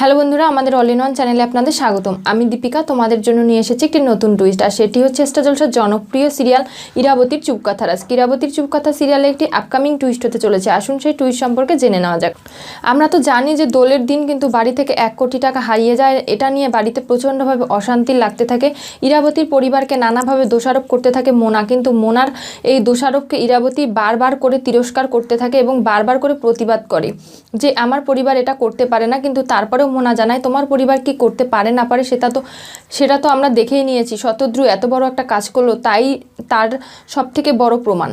Hello বন্ধুরা, আমাদের all in one চ্যানেলে আপনাদের স্বাগতম। আমি দীপিকা, তোমাদের জন্য নিয়ে এসেছি একটি নতুন টুইস্ট আর সেটি হচ্ছে স্টার জলসার জনপ্রিয় সিরিয়াল ইরাবতীর চুপকথা রাজ। ইরাবতীর চুপকথা সিরিয়ালে একটি আপকামিং টুইস্ট হতে চলেছে। আসুন সেই টুইস্ট সম্পর্কে জেনে নেওয়া যাক। আমরা তো জানি যে দোলের দিন কিন্তু বাড়ি থেকে এক কোটি টাকা হারিয়ে যায়। এটা নিয়ে বাড়িতে প্রচণ্ডভাবে অশান্তি লাগতে থাকে। ইরাবতীর পরিবারকে নানাভাবে দোষারোপ করতে থাকে মোনা, কিন্তু মোনার এই দোষারোপকে ইরাবতী বারবার করে তিরস্কার করতে থাকে এবং বারবার করে প্রতিবাদ করে যে, আমার পরিবার এটা করতে পারে না, কিন্তু তারপরেও মোনা জানায় তোমার পরিবার কি করতে পারে না পারে সেটা তো সেটা তো আমরা দেখেই নিয়েছি। শতদ্রু এত বড় একটা কাজ করল, তাই তার সব থেকে বড় প্রমাণ।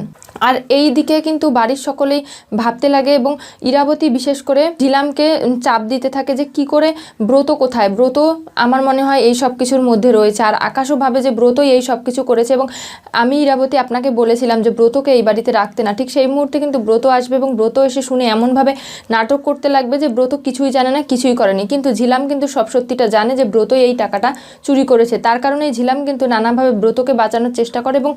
আর এই দিকে কিন্তু বাড়ির সকলেই ভাবতে লাগে এবং ইরাবতী বিশেষ করে ঝিলামকে চাপ দিতে থাকে যে কি করে ব্রত কোথায়? ব্রত আমার মনে হয় এই সব কিছুর মধ্যে রয়েছে। আর আকাশও ভাবে যে ব্রতই এই সব কিছু করেছে এবং আমি ইরাবতী আপনাকে বলেছিলাম যে ব্রতকে এই বাড়িতে রাখতে না। ঠিক সেই মুহূর্তে কিন্তু ব্রত আসবে এবং ব্রত এসে শুনে এমনভাবে নাটক করতে লাগবে যে ব্রত কিছুই জানে না, কিছুই করেনি। কিন্তু ঝিলাম কিন্তু সব সত্যিটা জানে যে ব্রতই এই টাকাটা চুরি করেছে। তার কারণে ঝিলাম কিন্তু নানাভাবে ব্রতকে বাঁচানোর চেষ্টা করে এবং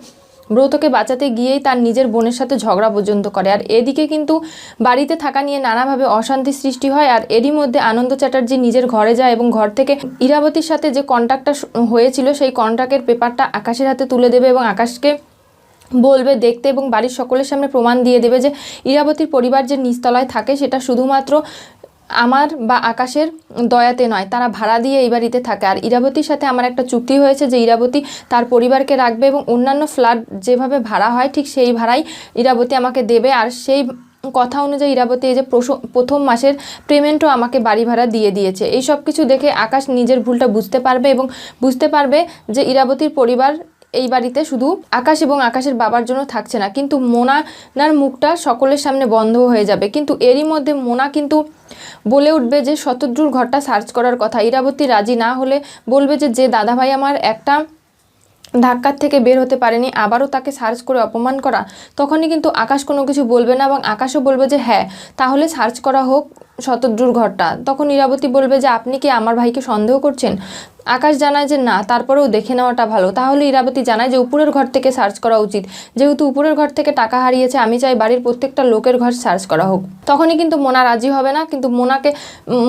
ব্রতকে বাঁচাতে গিয়েই তার নিজের বোনের সাথে ঝগড়া পর্যন্ত করে। আর এদিকে কিন্তু বাড়িতে থাকা নিয়ে নানাভাবে অশান্তি সৃষ্টি হয়, আর এরই মধ্যে আনন্দ চ্যাটার্জি নিজের ঘরে যায় এবং ঘর থেকে ইরাবতীর সাথে যে কন্ট্যাক্টটা হয়েছিল, সেই কন্ট্রাক্টের পেপারটা আকাশের হাতে তুলে দেবে এবং আকাশকে বলবে দেখতে এবং বাড়ির সকলের সামনে প্রমাণ দিয়ে দেবে যে ইরাবতীর পরিবার যে নিচতলায় থাকে, সেটা শুধুমাত্র আমার বা আকাশের দয়াতে নয়, তারা ভাড়া দিয়ে এই বাড়িতে থাকে। আর ইরাবতীর সাথে আমার একটা চুক্তি হয়েছে যে ইরাবতী তার পরিবারকে রাখবে এবং অন্যান্য ফ্ল্যাট যেভাবে ভাড়া হয়, ঠিক সেই ভাড়াই ইরাবতী আমাকে দেবে। আর সেই কথা অনুযায়ী ইরাবতী এই যে প্রথম মাসের পেমেন্টও আমাকে বাড়ি ভাড়া দিয়ে দিয়েছে। এই সব কিছু দেখে আকাশ নিজের ভুলটা বুঝতে পারবে এবং বুঝতে পারবে যে ইরাবতীর পরিবার এই বাড়িতে শুধু আকাশ এবং আকাশের বাবার জন্য থাকছে না, কিন্তু মোনার মুখটা সকলের সামনে বন্ধ হয়ে যাবে। কিন্তু এরই মধ্যে মোনা কিন্তু বলে উঠবে যে, শতদ্রুর ঘরটা সার্চ করার কথা। ইরাবতী রাজি না হলে বলবে যে যে দাদাভাই আমার একটা ধাক্কার থেকে বের হতে পারেনি, আবারও তাকে সার্চ করে অপমান করা। তখনই কিন্তু আকাশ কোনো কিছু বলবে না এবং আকাশও বলবে যে হ্যাঁ তাহলে সার্চ করা হোক শতদ্রুর ঘরটা। তখন ইরাবতী বলবে যে, আপনি কি আমার ভাইকে সন্দেহ করছেন? আকাশ জানায় যে না, তারপরেও দেখে নেওয়াটা ভালো। তাহলে ইরাবতী জানায় যে উপরের ঘর থেকে সার্চ করা উচিত। যেহেতু উপরের ঘর থেকে টাকা হারিয়েছে, আমি চাই বাড়ির প্রত্যেকটা লোকের ঘর সার্চ করা হোক। তখনই কিন্তু মোনা রাজি হবে না, কিন্তু মোনাকে,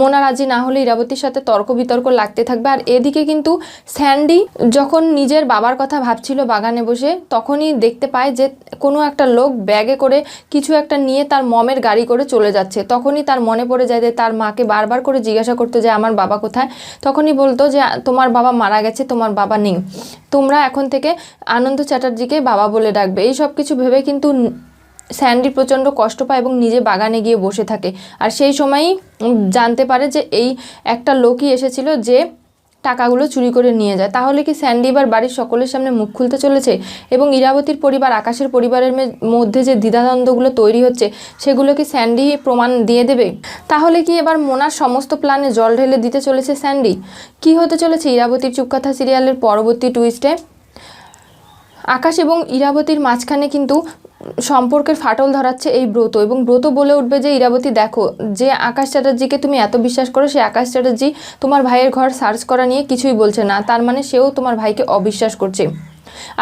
মোনা রাজি না হলে ইরাবতীর সাথে তর্ক বিতর্ক লাগতে থাকবে। আর এদিকে কিন্তু স্যান্ডি যখন নিজের বাবার কথা ভাবছিল বাগানে বসে, তখনই দেখতে পায় যে কোনো একটা লোক ব্যাগে করে কিছু একটা নিয়ে তার মমের গাড়ি করে চলে যাচ্ছে। তখনই তার মনে পড়ে যায় যে তার মাকে বারবার করে জিজ্ঞাসা করতো যে আমার বাবা কোথায়? তখনই বলতো যে তোমার বাবা মারা গেছে, তোমার বাবা নেই। তোমরা এখন থেকে আনন্দ চ্যাটার্জিকে বাবা বলে ডাকবে। এই সব কিছু ভেবে কিন্তু স্যান্ডি প্রচণ্ড কষ্ট পায় এবং নিজে বাগানে গিয়ে বসে থাকে। আর সেই সময়ই জানতে পারে যে এই একটা লোকই এসেছিল যে টাকাগুলো চুরি করে নিয়ে যায়। তাহলে কি স্যান্ডি এবার বাড়ির সকলের সামনে মুখ খুলতে চলেছে? এবং ইরাবতীর পরিবার, আকাশের পরিবারের মধ্যে যে দ্বিধাদ্বন্দ্বগুলো তৈরি হচ্ছে, সেগুলো কি স্যান্ডি প্রমাণ দিয়ে দেবে? তাহলে কি এবার মোনার সমস্ত প্ল্যানে জল ঢেলে দিতে চলেছে স্যান্ডি? কি হতে চলেছে ইরাবতীর চুপকথা সিরিয়ালের পরবর্তী টুইস্টে আকাশ এবং ইরাবতীর মাঝখানে কিন্তু সম্পর্কের ফাটল ধরাচ্ছে এই ব্রত এবং ব্রত বলে উঠবে যে, ইরাবতী দেখো, যে আকাশ চ্যাটার্জিকে তুমি এত বিশ্বাস করো, সে আকাশ চ্যাটার্জি তোমার ভাইয়ের ঘর সার্চ করা নিয়ে কিছুই বলছে না। তার মানে সেও তোমার ভাইকে অবিশ্বাস করছে।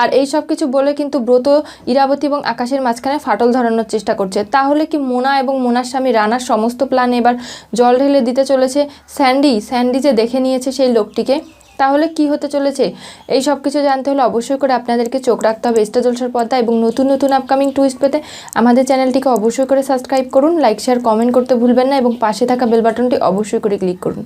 আর এই সব কিছু বলে কিন্তু ব্রত ইরাবতী এবং আকাশের মাঝখানে ফাটল ধরানোর চেষ্টা করছে। তাহলে কি মোনা এবং মোনার স্বামী রানার সমস্ত প্ল্যান এবার জল ঢেলে দিতে চলেছে? স্যান্ডি স্যান্ডি যে দেখে নিয়েছে সেই লোকটিকে। তাহলে কি হতে চলেছে? এই সব কিছু জানতে হলে অবশ্যই করে আপনাদেরকে চোখ রাখতে হবে স্টার জলসার পর্দা এবং নতুন নতুন আপকামিং টুইস্ট পেতে আমাদের চ্যানেলটিকে অবশ্যই করে সাবস্ক্রাইব করুন লাইক শেয়ার কমেন্ট করতে ভুলবেন না এবং পাশে থাকা বেল বাটনটি অবশ্যই করে ক্লিক করুন।